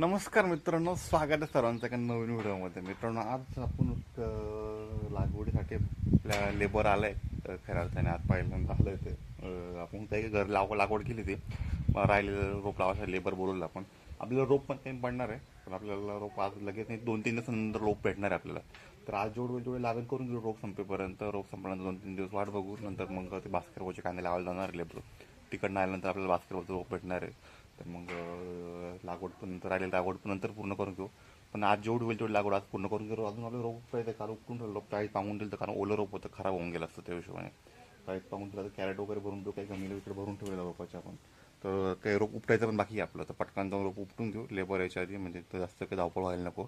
नमस्कार मित्रांनो स्वागत आहे सर्वांचं एका नवीन व्हिडिओमध्ये. मित्रांनो आज आपण लागवडीसाठी आपल्या लेबर आलं आहे खऱ्या अर्थाने आज पहिल्यांदा आलंय ते. आपण काही घर लाव लागवड केली ती. राहिलेलं रोप लावायचं लेबर बोलवलं आपण. आपल्याला रोप पण काही पडणार आहे पण आपल्याला रोप आज लगेच नाही दोन तीन दिवसानंतर रोप भेटणार आहे आपल्याला. तर आज जेवढे जेवढे लागेल करून घेऊ रोप संपेपर्यंत रोप संपल्यानंतर दोन तीन दिवस वाट बघू नंतर मग ते भास्कर कांदे लावायला जाणार लेबर तिकडनं आल्यानंतर आपल्याला भास्कर रोप भेटणार आहे. तर मग लागवड पण नंतर राहिलेली लागवड पण नंतर पूर्ण करून घेऊ. पण आज जेवढी होईल तेवढी लागवड आज पूर्ण करून घेऊ. अजून आपलं रोप पाहिजे काल उपटून ठेवलं काही पाहून दिलं तर कारण ओलं रोप होतं खराब होऊन गेलं असतं त्या हिशोबाने. काही पाहून दिलं तर कॅरेट वगैरे भरून ठेवू काही कमी वगैरे भरून ठेवलेलं रोपाच्या आपण. तर काही रोप उपटायचं पण बाकी आपलं. तर पटकन जाऊन रोप उपटून घेऊ. लेबर याच्या आधी म्हणजे जास्त काही धावपळ व्हायला नको.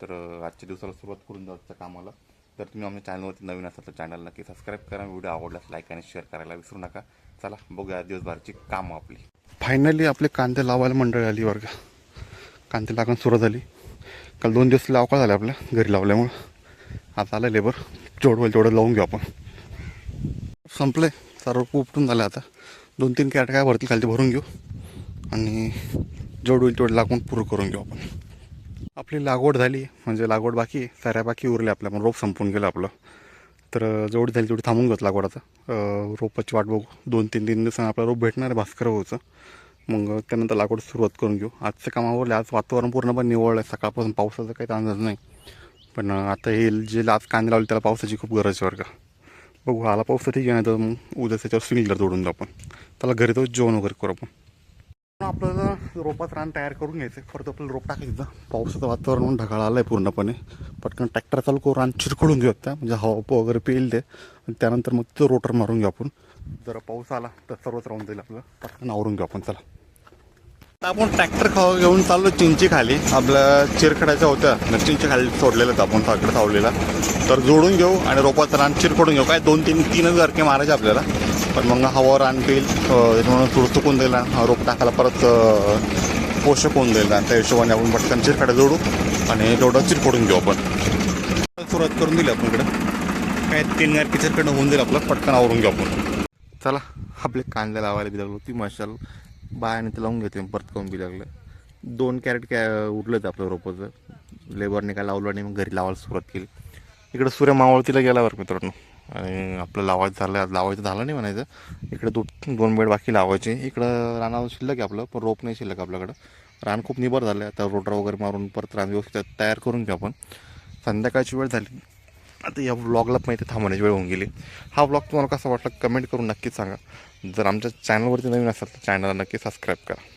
तर आजच्या दिवसाला सुरुवात करून जाऊ कामाला. तर तुम्ही आमच्या चॅनलवरती नवीन असाल तर चॅनल नक्की सबस्क्राईब करा. व्हिडिओ आवडल्यास लाईक आणि शेअर करायला विसरू नका. चला बघूया दिवसभरची कामं आपली. फायनली आपले कांदे लावायला मंडळी आली वर्ग कांदे लागून सुरुवात झाली. काल दोन दिवस लावकाळ झाले आपल्या घरी लावल्यामुळं. आता आलं लेबर जेवढं होईल तेवढं लावून घेऊ आपण. संपले सर्व उपटून झालं आता. दोन तीन कॅट काय भरतील खाली ते भरून घेऊ. आणि जेवढं होईल तेवढं लागून पुरं करून घेऊ आपण. आपली लागवड झाली म्हणजे लागवड बाकी साऱ्या बाकी उरल्या आपल्या पण रोप संपून गेलं आपलं. तर जेवढी झाली तेवढी थांबून घेत लागवड आता रोपाची वाट बघू. दोन तीन तीन दिवसांनी आपला रोप भेटणार आहे भास्कर भाऊचं. मग त्यानंतर लागवड सुरुवात करून घेऊ. आजचं कामावर आज वातावरण पूर्णपणे निवळ आहे. सकाळपासून पावसाचा काही अंदाज नाही. पण आता हे जे आज कांदे लावले त्याला पावसाची खूप गरज आहे बरं का. बघू आला पाऊस तर ठीक आहे नाही तर मग उद्या त्याच्यावर स्विंगलर जोडून जाऊ आपण. त्याला घरी तो जेवण वगैरे करू आपण. आपल्याला रोपात रान तयार करून घ्यायचं परत आपल्याला रोप टाकायचं पावसाचं वातावरण म्हणून ढगाळ आलं आहे पूर्णपणे. पटकन ट्रॅक्टर चालू करून रान चिरखडून घेऊ त्या म्हणजे हवा वगैरे पेल ते आणि त्यानंतर मग तो रोटर मारून घेऊ आपण. जरा पाऊस आला तर सर्वच राहून जाईल आपलं. पटकन आवरून घेऊ आपण. चला. आपण ट्रॅक्टर खावा घेऊन चाललो चिंची खाली. आपल्या चिरखड्याच्या होत्या. म्हणजे चिंची खाली सोडलेलं आपण साकडं सावलेला. तर जोडून घेऊ आणि रोपाचं रान चिरखडून घेऊ. काय दोन तीन तीनच गारके मारायचे आपल्याला. पण मग हवा रान म्हणून अं, त्याच्यामुळे थोडं चुकून जाईल रोप टाकायला परत पोषक होऊन जाईल त्या हिशोबाने आपण पटकन चिरखड्या जोडू आणि तेवढं चिरखडून घेऊ आपण. सुरुवात करून दिली आपण इकडं काय तीन गारके चिरखडं होऊन जाईल आपलं पटकन आवरून घेऊ आपण. चला आपले कांदे लावायला बी लागलो ती मशाल. बायाने ते लावून घेते परत करून बी लागलं. दोन कॅरेट कॅ उरलं होतं आपलं रोपाचं. लेबरने काय लावलं आणि मग घरी लावायला सुरुवात केली. इकडं सूर्य मावळतीला गेला बरं मित्रांनो. आणि आपलं लावायचं झालं आज लावायचं झालं नाही म्हणायचं. इकडे दो दोन बेड बाकी लावायचे. इकडं रानावर शिल्लक आहे आपलं पण रोप नाही शिल्लक आपल्याकडं. रान खूप निबर झालं आहे आता रोटर वगैरे मारून परत रान व्यवस्थित तयार करून घेऊ आपण. संध्याकाळची वेळ झाली. आता या व्लॉगला माहिती थांबवण्याची वेळ होऊन गेली. हा व्लॉग तुम्हाला कसा वाटला कमेंट करून नक्कीच सांगा. जर आमच्या चॅनलवरती नवीन असाल तर चॅनलला नक्की सबस्क्राईब करा.